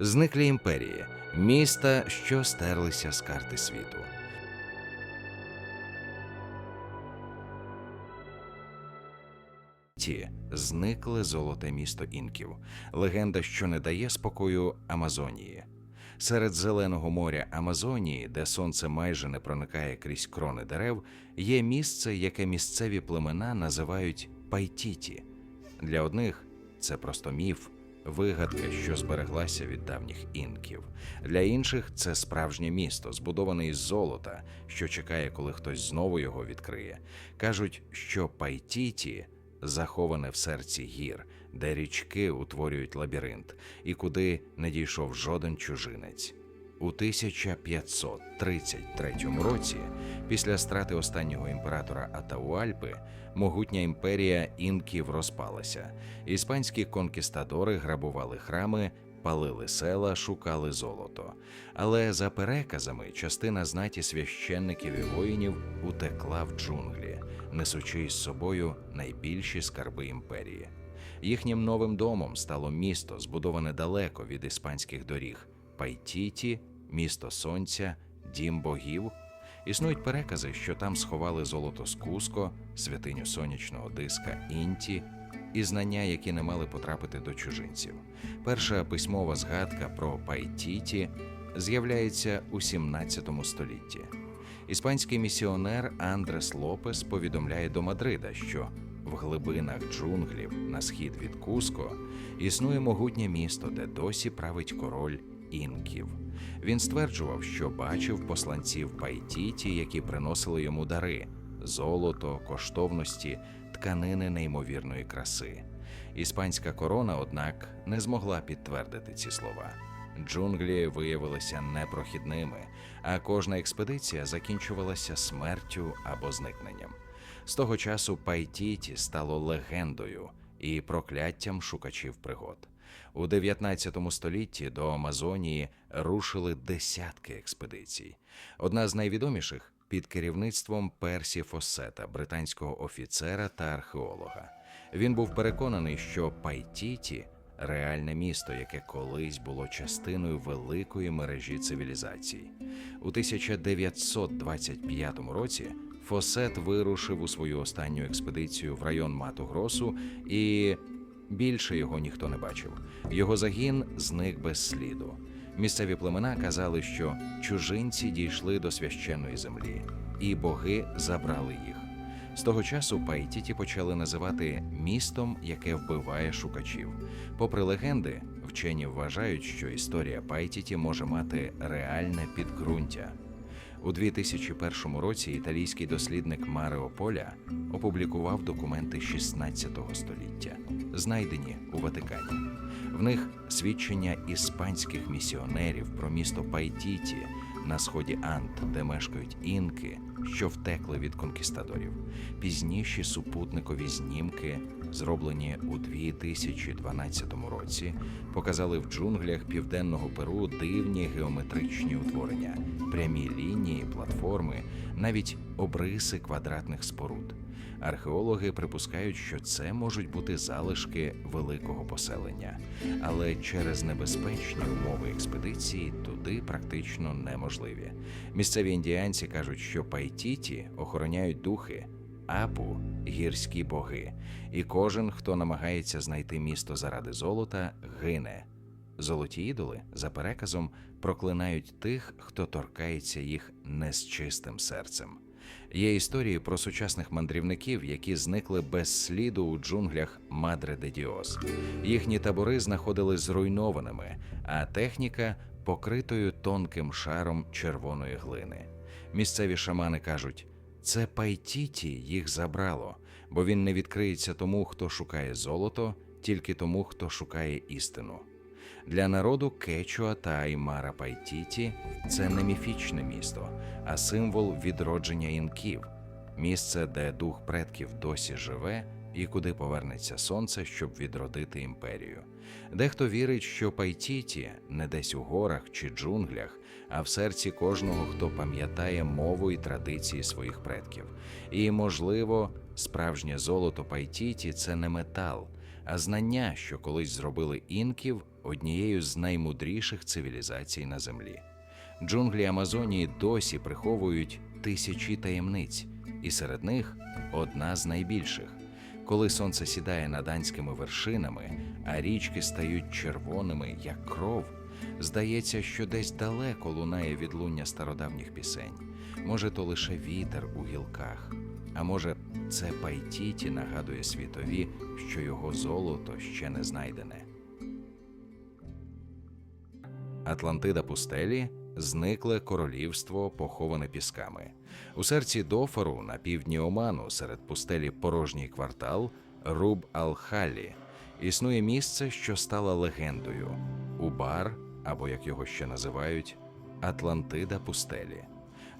Зниклі імперії міста, що стерлися з карти світу. Ті зникле золоте місто інків, легенда, що не дає спокою Амазонії. Серед зеленого моря Амазонії, де сонце майже не проникає крізь крони дерев, є місце, яке місцеві племена називають Пайтіті. Для одних це просто міф, вигадка, що збереглася від давніх інків. Для інших це справжнє місто, збудоване із золота, що чекає, коли хтось знову його відкриє. Кажуть, що Пайтіті заховане в серці гір, де річки утворюють лабіринт, і куди не дійшов жоден чужинець. У 1533 році, після страти останнього імператора Атауальпи, могутня імперія інків розпалася. Іспанські конкістадори грабували храми, палили села, шукали золото. Але за переказами частина знаті священників і воїнів утекла в джунглі, несучи із собою найбільші скарби імперії. Їхнім новим домом стало місто, збудоване далеко від іспанських доріг Пайтіті, місто сонця, дім богів. Існують перекази, що там сховали золото з Куско, святиню сонячного диска Інті і знання, які не мали потрапити до чужинців. Перша письмова згадка про Пайтіті з'являється у 17 столітті. Іспанський місіонер Андрес Лопес повідомляє до Мадрида, що в глибинах джунглів на схід від Куско існує могутнє місто, де досі править король інків. Він стверджував, що бачив посланців Пайтіті, які приносили йому дари золото, коштовності, тканини неймовірної краси. Іспанська корона, однак, не змогла підтвердити ці слова. Джунглі виявилися непрохідними, а кожна експедиція закінчувалася смертю або зникненням. З того часу Пайтіті стало легендою і прокляттям шукачів пригод. У 19 столітті до Амазонії рушили десятки експедицій. Одна з найвідоміших під керівництвом Персі Фоссета, британського офіцера та археолога. Він був переконаний, що Пайтіті реальне місто, яке колись було частиною великої мережі цивілізацій. У 1925 році Фосет вирушив у свою останню експедицію в район Мату Гросу і більше його ніхто не бачив. Його загін зник без сліду. Місцеві племена казали, що чужинці дійшли до священної землі, і боги забрали їх. З того часу Пайтіті почали називати містом, яке вбиває шукачів. Попри легенди, вчені вважають, що історія Пайтіті може мати реальне підґрунтя. У 2001 році італійський дослідник Марео Поля опублікував документи 16 століття, знайдені у Ватикані. В них свідчення іспанських місіонерів про місто Пайтіті на сході Ант, де мешкають інки, що втекли від конкістадорів. Пізніші супутникові знімки, зроблені у 2012 році, показали в джунглях південного Перу дивні геометричні утворення, прямі лінії, платформи, навіть обриси квадратних споруд. Археологи припускають, що це можуть бути залишки великого поселення, але через небезпечні умови експедиції туди практично неможливі. Місцеві індіанці кажуть, що Пайтіті охороняють духи, апу гірські боги, і кожен, хто намагається знайти місто заради золота, гине. Золоті ідоли, за переказом, проклинають тих, хто торкається їх не з чистим серцем. Є історії про сучасних мандрівників, які зникли без сліду у джунглях Мадре де Діос. Їхні табори знаходили зруйнованими, а техніка покритою тонким шаром червоної глини. Місцеві шамани кажуть, це Пайтіті їх забрало, бо він не відкриється тому, хто шукає золото, тільки тому, хто шукає істину. Для народу Кечуа та Аймара Пайтіті це не міфічне місто, а символ відродження інків, місце, де дух предків досі живе і куди повернеться сонце, щоб відродити імперію. Дехто вірить, що Пайтіті не десь у горах чи джунглях, а в серці кожного, хто пам'ятає мову і традиції своїх предків. І, можливо, справжнє золото Пайтіті це не метал а знання, що колись зробили інків однією з наймудріших цивілізацій на землі. Джунглі Амазонії досі приховують тисячі таємниць, і серед них одна з найбільших. Коли сонце сідає над анськими вершинами, а річки стають червоними, як кров, здається, що десь далеко лунає відлуння стародавніх пісень. Може, то лише вітер у гілках, а може, це Пайтіті нагадує світові, що його золото ще не знайдене. Атлантида пустелі зникле королівство, поховане пісками. У серці Дофору на півдні Оману, серед пустелі порожній квартал Руб Ал-Халі, існує місце, що стало легендою Убар, або як його ще називають, Атлантида пустелі.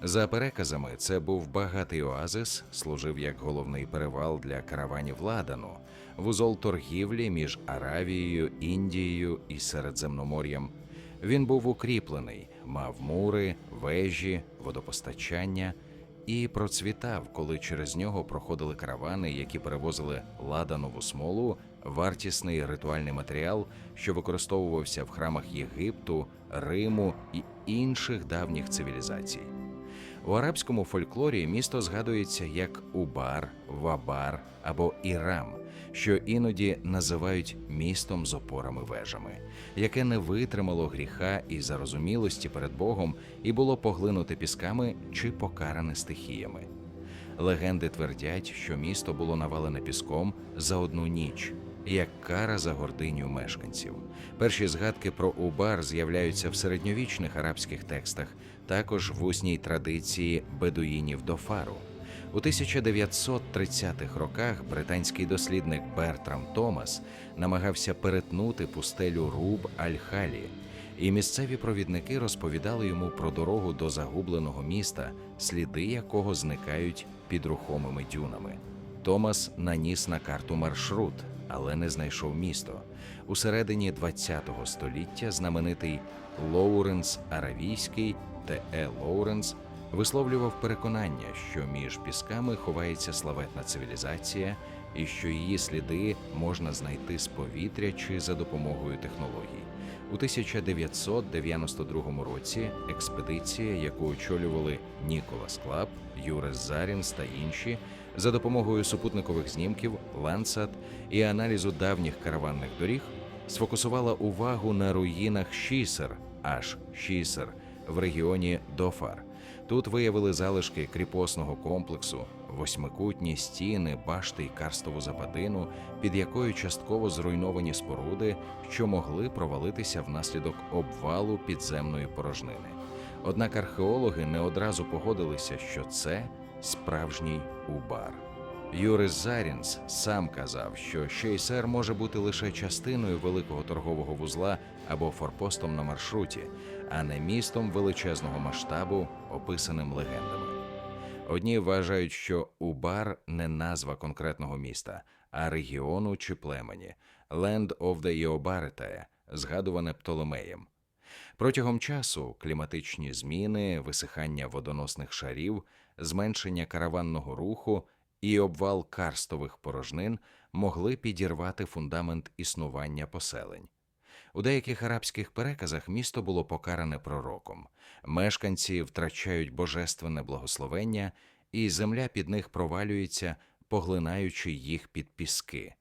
За переказами, це був багатий оазис, служив як головний перевал для караванів Ладану, вузол торгівлі між Аравією, Індією і Середземномор'ям. Він був укріплений, мав мури, вежі, водопостачання і процвітав, коли через нього проходили каравани, які перевозили ладанову смолу, вартісний ритуальний матеріал, що використовувався в храмах Єгипту, Риму і інших давніх цивілізацій. У арабському фольклорі місто згадується як Убар, Вабар або Ірам, що іноді називають містом з опорами вежами, яке не витримало гріха і зарозумілості перед Богом і було поглинуте пісками чи покаране стихіями. Легенди твердять, що місто було навалене піском за одну ніч, як кара за гординю мешканців. Перші згадки про Убар з'являються в середньовічних арабських текстах, також в усній традиції бедуїнів Дофару. У 1930-х роках британський дослідник Бертрам Томас намагався перетнути пустелю Руб Аль-Халі, і місцеві провідники розповідали йому про дорогу до загубленого міста, сліди якого зникають під рухомими дюнами. Томас наніс на карту маршрут, але не знайшов місто. У середині ХХ століття знаменитий Лоуренс Аравійський Т.Е. Лоуренс висловлював переконання, що між пісками ховається славетна цивілізація і що її сліди можна знайти з повітря чи за допомогою технологій. У 1992 році експедиція, яку очолювали Ніколас Клаб, Юрес Зарінс та інші, за допомогою супутникових знімків, лансат і аналізу давніх караванних доріг, сфокусувала увагу на руїнах Шісер, аж Шісер, в регіоні Дофар. Тут виявили залишки кріпосного комплексу, восьмикутні стіни, башти й карстову западину, під якою частково зруйновані споруди, що могли провалитися внаслідок обвалу підземної порожнини. Однак археологи не одразу погодилися, що це справжній убар. Юрис Зарінс сам казав, що Шейсер може бути лише частиною великого торгового вузла або форпостом на маршруті, а не містом величезного масштабу, описаним легендами. Одні вважають, що Убар не назва конкретного міста, а регіону чи племені Land of the Iobaritae, згадуване Птолемеєм. Протягом часу кліматичні зміни, висихання водоносних шарів, зменшення караванного руху і обвал карстових порожнин могли підірвати фундамент існування поселень. У деяких арабських переказах місто було покаране пророком. Мешканці втрачають божественне благословення, і земля під них провалюється, поглинаючи їх під піски.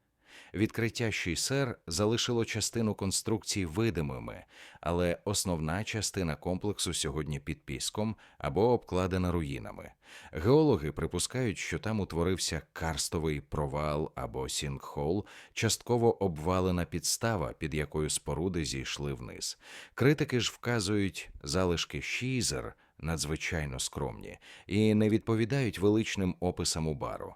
Відкриття Шійсер залишило частину конструкцій видимими, але основна частина комплексу сьогодні під піском або обкладена руїнами. Геологи припускають, що там утворився карстовий провал або сінгхол, частково обвалена підстава, під якою споруди зійшли вниз. Критики ж вказують залишки Шізер надзвичайно скромні і не відповідають величним описам Убару.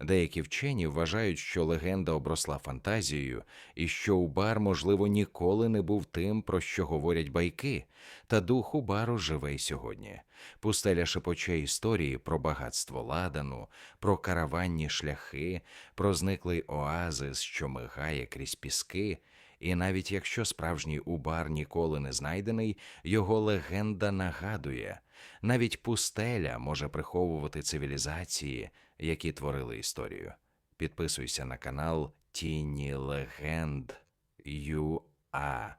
Деякі вчені вважають, що легенда обросла фантазією, і що Убар, можливо, ніколи не був тим, про що говорять байки, та дух Убару живе й сьогодні. Пустеля шепоче історії про багатство ладану, про караванні шляхи, про зниклий оазис, що мигає крізь піски. І навіть якщо справжній Убар ніколи не знайдений, його легенда нагадує, навіть пустеля може приховувати цивілізації, які творили історію. Підписуйся на канал тіні легенд ЮА.